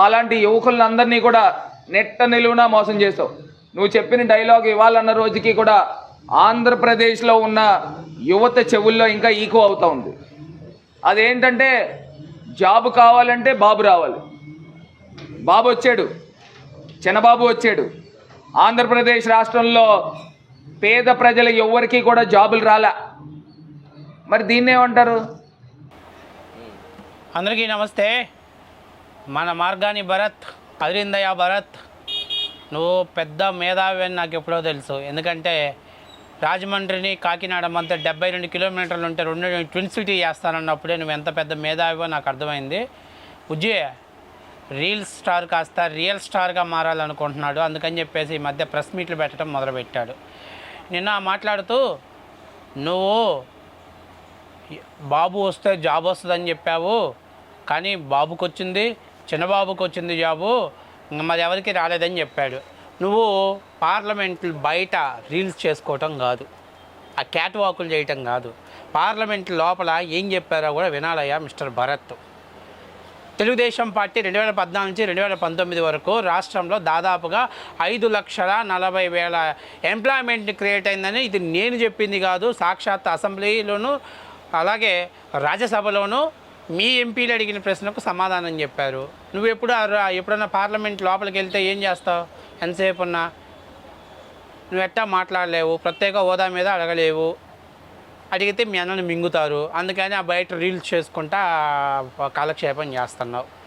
మాలాంటి యువకులందరినీ కూడా నెట్ట నిలువునా మోసం చేసావు. నువ్వు చెప్పిన డైలాగ్ ఇవ్వాలన్న రోజుకి కూడా ఆంధ్రప్రదేశ్లో ఉన్న యువత చెవుల్లో ఇంకా ఈకో అవుతూ ఉంది. అదేంటంటే జాబ్ కావాలంటే బాబు రావాలి. బాబు వచ్చాడు. చిన్నబాబు వచ్చాడు. ఆంధ్రప్రదేశ్ రాష్ట్రంలో పేద ప్రజల ఎవ్వరికీ కూడా జాబులు రాలా. మరి దీన్నేమంటారు? అందరికీ నమస్తే. మన మార్గాని భరత్ అదిరిందయ్య భరత్. నువ్వు పెద్ద మేధావి అని నాకు ఎప్పుడో తెలుసు. ఎందుకంటే రాజమండ్రిని కాకినాడ మధ్య డెబ్బై రెండు కిలోమీటర్లు ఉంటే రెండు ట్విన్ సిటీ చేస్తానన్నప్పుడే నువ్వు ఎంత పెద్ద మేధావివో నాకు అర్థమైంది. ఉజ్జి రీల్ స్టార్ కాస్త రియల్ స్టార్గా మారాలనుకుంటున్నాడు. అందుకని చెప్పేసి ఈ మధ్య ప్రెస్ మీట్లు పెట్టడం మొదలుపెట్టాడు. నిన్న మాట్లాడుతూ నువ్వు బాబు వస్తే జాబ్ వస్తుందని చెప్పావు. కానీ బాబుకొచ్చింది చిన్నబాబుకి వచ్చింది జాబు మరి ఎవరికి రాలేదని చెప్పాడు. నువ్వు పార్లమెంట్ బయట రీల్స్ చేసుకోవటం కాదు. ఆ క్యాట్ వాకులు చేయటం కాదు. పార్లమెంట్ లోపల ఏం చెప్పారో కూడా వినాలయ్యా మిస్టర్ భరత్. తెలుగుదేశం పార్టీ రెండు వేల పద్నాలుగు నుంచి రెండు వేల పంతొమ్మిది వరకు రాష్ట్రంలో దాదాపుగా ఐదు లక్షల నలభై వేల ఎంప్లాయ్మెంట్ క్రియేట్ అయిందని ఇది నేను చెప్పింది కాదు. సాక్షాత్ అసెంబ్లీలోను అలాగే రాజ్యసభలోనూ మీ ఎంపీలు అడిగిన ప్రశ్నకు సమాధానం చెప్పారు. నువ్వు ఎప్పుడు ఎప్పుడన్నా పార్లమెంట్ లోపలికి వెళ్తే ఏం చేస్తావు? ఎంతసేపు ఉన్నా? నువ్వు ఎట్టా మాట్లాడలేవు? ప్రత్యేక హోదా మీద అడగలేవు. అడిగితే మీ అన్నని మింగుతారు. అందుకని ఆ బయట రీల్స్ చేసుకుంటా కాలక్షేపం చేస్తున్నావు.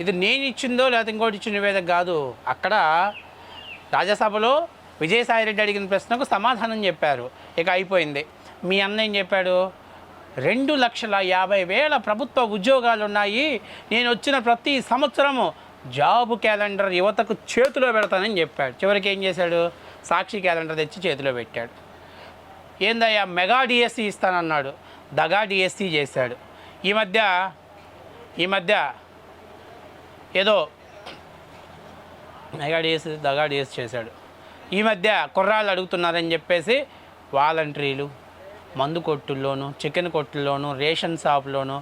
ఇది నేను ఇచ్చిందో లేకపోతే ఇంకోటి ఇచ్చిన నివేదిక కాదు. అక్కడ రాజ్యసభలో విజయసాయిరెడ్డి అడిగిన ప్రశ్నకు సమాధానం చెప్పారు. ఇక అయిపోయింది. మీ అన్న ఏం చెప్పాడు? రెండు లక్షల యాభై వేల ప్రభుత్వ ఉద్యోగాలు ఉన్నాయి నేను వచ్చిన ప్రతి సంవత్సరము జాబ్ క్యాలెండర్ యువతకు చేతిలో పెడతానని చెప్పాడు. చివరికి ఏం చేశాడు? సాక్షి క్యాలెండర్ తెచ్చి చేతిలో పెట్టాడు. ఏందయ్యా మెగా డిఎస్సి ఇస్తానన్నాడు. దగా డిఎస్సి చేశాడు. ఈ మధ్య ఈ మధ్య ఏదో మెగా డిఎస్సి దగా డిఎస్ చేశాడు. ఈ మధ్య కుర్రాళ్ళు అడుగుతున్నారని చెప్పేసి వాలంటీర్లు మందు కొట్టుల్లోనూ చికెన్ కొట్టుల్లోనూ రేషన్ షాప్లోనూ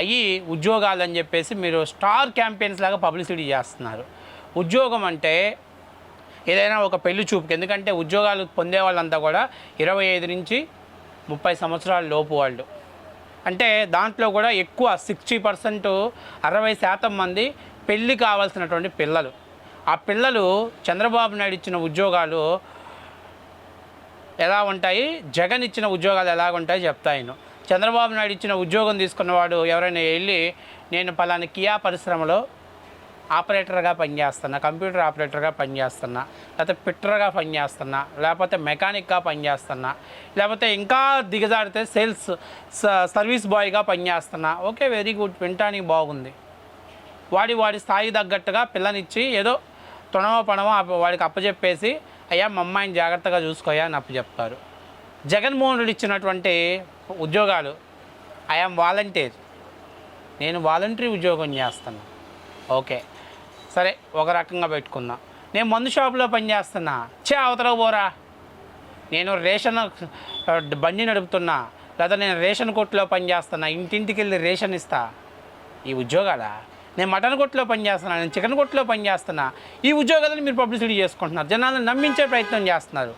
అవి ఉద్యోగాలని చెప్పేసి మీరు స్టార్ క్యాంపెయిన్స్ లాగా పబ్లిసిటీ చేస్తున్నారు. ఉద్యోగం అంటే ఏదైనా ఒక పెళ్ళి చూపుకి ఎందుకంటే ఉద్యోగాలు పొందే వాళ్ళంతా కూడా ఇరవై ఐదు నుంచి ముప్పై సంవత్సరాల లోపు వాళ్ళు. అంటే దాంట్లో కూడా ఎక్కువ సిక్స్టీ పర్సెంట్ అరవై శాతం మంది పెళ్ళి కావాల్సినటువంటి పిల్లలు. ఆ పిల్లలు చంద్రబాబు నాయుడు ఇచ్చిన ఉద్యోగాలు ఎలా ఉంటాయి? జగన్ ఇచ్చిన ఉద్యోగాలు ఎలా ఉంటాయి చెప్తాను చంద్రబాబు నాయుడు ఇచ్చిన ఉద్యోగం తీసుకున్నవాడు ఎవరైనా వెళ్ళి నేను పలానా కియా పరిశ్రమలో ఆపరేటర్గా పనిచేస్తున్నా కంప్యూటర్ ఆపరేటర్గా పనిచేస్తున్నా లేకపోతే పిట్టర్గా పనిచేస్తున్నా లేకపోతే మెకానిక్గా పనిచేస్తున్నా లేకపోతే ఇంకా దిగజారితే సేల్స్ స- సర్వీస్ బాయ్గా పనిచేస్తున్నా. ఓకే వెరీ గుడ్ వింటానికి బాగుంది. వాడి వాడి స్థాయి తగ్గట్టుగా పిల్లనిచ్చి ఏదో తొణమో పణమో అప్ప- వాడికి అప్పచెప్పేసి అయ్యా మా అమ్మాయిని జాగ్రత్తగా చూసుకోయా అని అప్పచెప్తారు జగన్మోహన్ రెడ్డి ఇచ్చినటువంటి ఉద్యోగాలు ఐఆమ్ వాలంటీర్ నేను వాలంటరీ ఉద్యోగం చేస్తున్నా. ఓకే సరే ఒక రకంగా పెట్టుకున్నా. నేను మందు షాపులో పనిచేస్తున్నా చే అవతల పోరా. నేను రేషన్ బండి నడుపుతున్నా. లేదా నేను రేషన్ కొట్టులో పనిచేస్తున్నా ఇంటింటికి వెళ్ళి రేషన్ ఇస్తా. ఈ ఉద్యోగాలా? నేను మటన్ కొట్టులో పనిచేస్తున్నా నేను చికెన్ కొట్టులో పనిచేస్తున్నా ఈ ఉద్యోగాలను మీరు పబ్లిసిటీ చేసుకుంటున్నారు. జనాలను నమ్మించే ప్రయత్నం చేస్తున్నారు.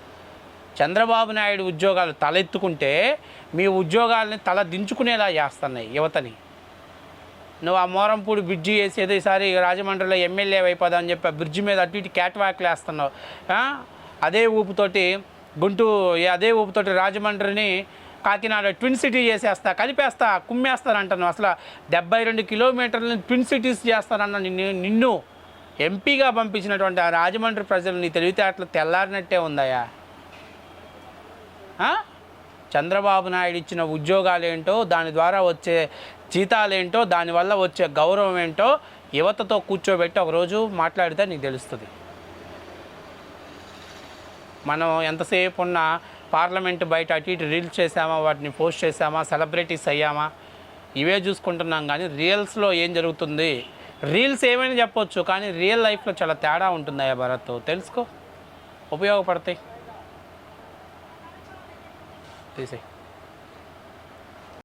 చంద్రబాబు నాయుడు ఉద్యోగాలు తలెత్తుకుంటే మీ ఉద్యోగాలని తల దించుకునేలా చేస్తున్నాయి యువతని. నువ్వు ఆ మోరంపూడి బ్రిడ్జి వేసేది ఈసారి రాజమండ్రిలో ఎమ్మెల్యే అయిపోదా అని చెప్పి ఆ బ్రిడ్జి మీద అటు ఇటు క్యాట్వాక్లు వేస్తున్నావు. అదే ఊపుతోటి గుంటూరు అదే ఊపుతోటి రాజమండ్రిని కాకినాడ ట్విన్ సిటీ చేసేస్తా కలిపేస్తా కుమ్మేస్తాను అంటాను అసలు డెబ్బై రెండు కిలోమీటర్లను ట్విన్ సిటీస్ చేస్తానన్న నిన్ను నిన్ను ఎంపీగా పంపించినటువంటి ఆ రాజమండ్రి ప్రజలు నీ తెలివితేటలు తెల్లారినట్టే ఉందయ్యా. చంద్రబాబు నాయుడు ఇచ్చిన ఉద్యోగాలు ఏంటో దాని ద్వారా వచ్చే జీతాలేంటో దానివల్ల వచ్చే గౌరవం ఏంటో యువతతో కూర్చోబెట్టి ఒకరోజు మాట్లాడితే నీకు తెలుస్తుంది. మనం ఎంతసేపు ఉన్నా పార్లమెంట్ బయట అటు ఇటు రీల్స్ చేసామా వాటిని పోస్ట్ చేసామా సెలబ్రిటీస్ అయ్యామా? ఇవే చూసుకుంటున్నాం కానీ రీల్స్లో ఏం జరుగుతుంది? రీల్స్ ఏమైనా చెప్పొచ్చు కానీ రియల్ లైఫ్లో చాలా తేడా ఉంటుంది అయ్యా భరత్. తెలుసుకో. ఉపయోగపడతాయి. తీసేయి.